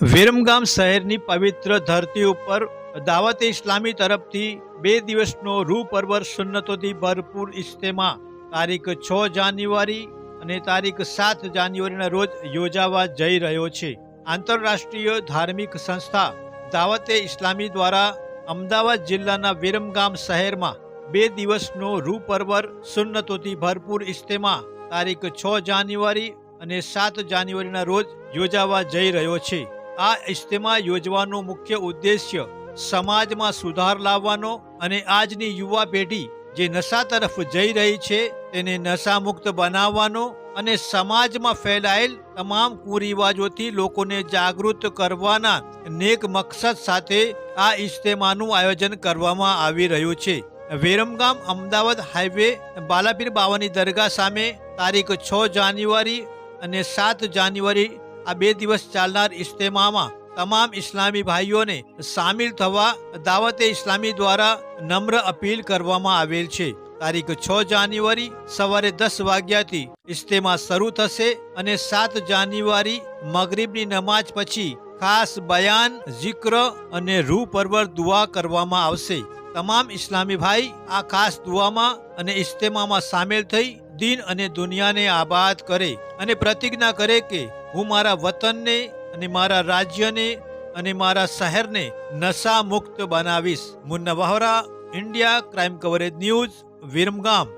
વિરમગામ શહેરની પવિત્ર ધરતી ઉપર દાવતે ઇસ્લામી તરફથી બે દિવસનો રૂ પરવર સુન્નતોથી ભરપૂર ઇજ્તેમા તારીખ છ જાન્યુઆરી અને તારીખ સાત જાન્યુઆરીના રોજ યોજાવા જઈ રહ્યો છે. આંતરરાષ્ટ્રીય ધાર્મિક સંસ્થા દાવતે ઇસ્લામી દ્વારા અમદાવાદ જિલ્લાના વિરમગામ શહેરમાં બે દિવસનો રૂ પરવર સુન્નતોથી ભરપૂર ઇજ્તેમા તારીખ છ જાન્યુઆરી અને સાત જાન્યુઆરીના રોજ યોજાવા જઈ રહ્યો છે. આ ઇજ્તમા યોજવાનો મુખ્ય ઉદ્દેશ્ય સમાજમાં સુધાર લાવવાનો અને આજની યુવા પેઢી જે નશા તરફ જઈ રહી છે તેને નશામુક્ત બનાવવાનો અને સમાજમાં ફેલાયેલ તમામ કુરિવાજોથી લોકોને જાગૃત કરવાના નેક મકસદ સાથે આ ઇજ્તેમાનું આયોજન કરવામાં આવી રહ્યું છે. વિરમગામ અમદાવાદ હાઈવે બાલાપીર બાવાની દરગાહ સામે તારીખ છ જાન્યુઆરી અને સાત જાન્યુઆરી આ બે દિવસ ચાલનાર ઇજ્તેમામાં તમામ ઇસ્લામી ભાઈઓને સામેલ થવા દાવતે ઇસ્લામી દ્વારા નમ્ર અપીલ કરવામાં આવેલ છે. તારીખ છ જાન્યુઆરી સવારે દસ વાગ્યાથી ઇજ્તેમા શરૂ થશે અને સાત જાન્યુઆરી મગરીબની નમાજ પછી ખાસ બયાન જિક્ર અને રૂ પરવર દુઆ કરવામાં આવશે. તમામ ઇસ્લામી ભાઈ આ ખાસ દુઆમાં અને ઇજ્તેમામાં સામેલ થઈ દીન અને દુનિયાને આબાદ કરે અને પ્રતિજ્ઞા કરે કે હું મારા વતનને અને મારા રાજ્યને અને મારા શહેરને નશા મુક્ત બનાવીશ. Munna Vohra India crime coverage news Viramgam.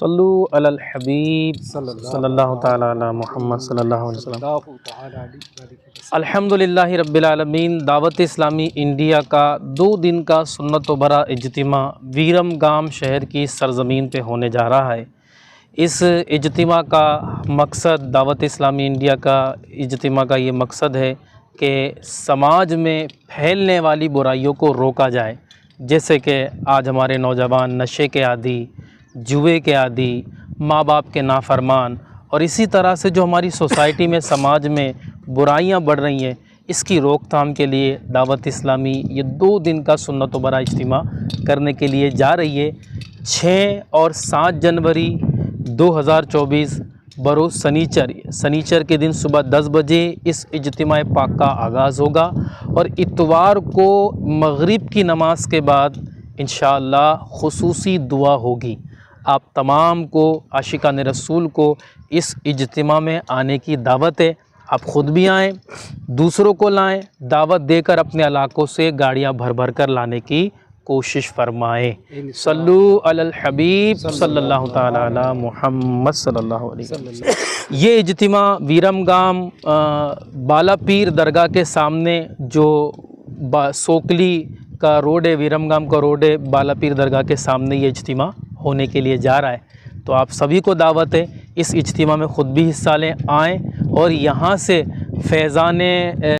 صلو علی الحبیب صلی اللہ تعالی علی محمد صلی اللہ علیہ وسلم. الحمدللہ رب العالمین، دعوت اسلامی انڈیا کا دو دن کا سنت و برا اجتماع ویرم گام شہر کی سرزمین پہ ہونے جا رہا ہے۔ اس اجتماع کا مقصد دعوت اسلامی انڈیا کا اجتماع کا یہ مقصد ہے کہ سماج میں پھیلنے والی برائیوں کو روکا جائے۔ جیسے کہ آج ہمارے نوجوان نشے کے عادی جوئے کے عادی، ماں باپ کے نافرمان اور اسی طرح سے جو ہماری سوسائٹی میں، سماج میں برائیاں بڑھ رہی ہیں، اس کی روک تھام کے لیے دعوت اسلامی یہ دو دن کا سنت و برا اجتماع کرنے کے لیے جا رہی ہے۔ چھ اور سات جنوری دو ہزار چوبیس، بروز سنیچر سنیچر کے دن صبح دس بجے اس اجتماع پاک کا آغاز ہوگا اور اتوار کو مغرب کی نماز کے بعد انشاءاللہ خصوصی دعا ہوگی۔ آپ تمام کو، عاشقان رسول کو اس اجتماع میں آنے کی دعوت ہے۔ آپ خود بھی آئیں، دوسروں کو لائیں، دعوت دے کر اپنے علاقوں سے گاڑیاں بھر بھر کر لانے کی کوشش فرمائیں۔ صلو علی الحبیب صلی اللہ تعالیٰ علی محمد صلی اللہ علیہ وسلم۔ یہ اجتماع ویرم گام بالا پیر درگاہ کے سامنے جو سوکلی کا روڈ ہے، ویرم گام کا روڈ ہے، بالا پیر درگاہ کے سامنے یہ اجتماع ہونے کے لیے جا رہا ہے۔ تو آپ سبھی کو دعوت ہے، اس اجتماع میں خود بھی حصہ لیں، آئیں اور یہاں سے فیضان